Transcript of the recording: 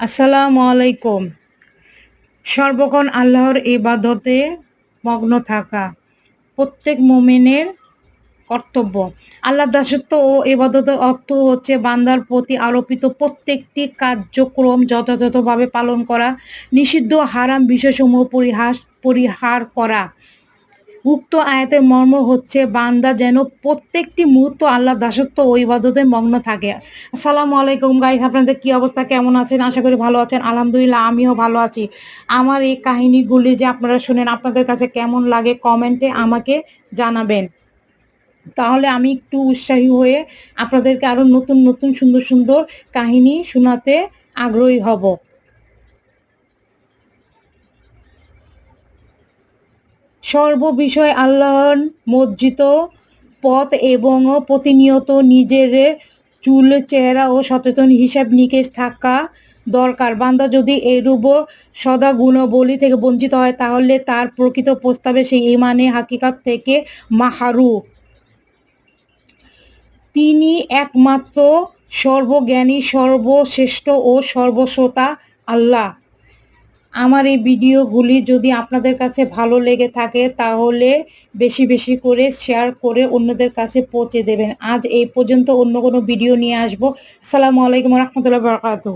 আসসালামু আলাইকুম। সর্বক্ষণ আল্লাহর ইবাদতে মগ্ন থাকা প্রত্যেক মোমেনের কর্তব্য। আল্লাহ দাসত্ব ও ইবাদতের অর্থ হচ্ছে বান্দার প্রতি আরোপিত প্রত্যেকটি কার্যক্রম যথাযথভাবে পালন করা, নিষিদ্ধ হারাম বিষয়সমূহ পরিহাস পরিহার করা। উক্ত আয়াতের মর্ম হচ্ছে, বান্দা যেন প্রত্যেকটি মুহূর্ত আল্লাহ দাসত্ব ও ইবাদতে মগ্ন থাকে। আসসালামু আলাইকুম গাইস আপনাদের কি অবস্থা? কেমন আছেন? আশা করি ভালো আছেন। আলহামদুলিল্লাহ, আমিও ভালো আছি। আমার এই কাহিনীগুলি যে আপনারা শুনেন, আপনাদের কাছে কেমন লাগে কমেন্টে আমাকে জানাবেন। তাহলে আমি একটু উৎসাহী হয়ে আপনাদেরকে আরও নতুন নতুন, সুন্দর সুন্দর কাহিনী শোনাতে আগ্রহী হব। সর্ববিষয় আল্লাহর মজ্জিত পথ এবং প্রতিনিয়ত নিজের চুল, চেহারা ও সচেতন হিসাব নিকেশ থাকা দরকার। বান্দা যদি এরূপ সদা গুণবলী থেকে বঞ্চিত হয়, তাহলে তার প্রকৃত প্রস্তাবে সেই ইমানে হাকিকাত থেকে মাহারু তিনি একমাত্র সর্বজ্ঞানী, সর্বশ্রেষ্ঠ ও সর্বশ্রোতা আল্লাহ। আমার এই ভিডিওগুলি যদি আপনাদের কাছে ভালো লেগে থাকে, তাহলে বেশি বেশি করে শেয়ার করে অন্যদের কাছে পৌঁছে দেবেন। আজ এই পর্যন্ত অন্য কোনো ভিডিও নিয়ে আসব। আসসালামু আলাইকুম রহমতুল্লাহ বরকাত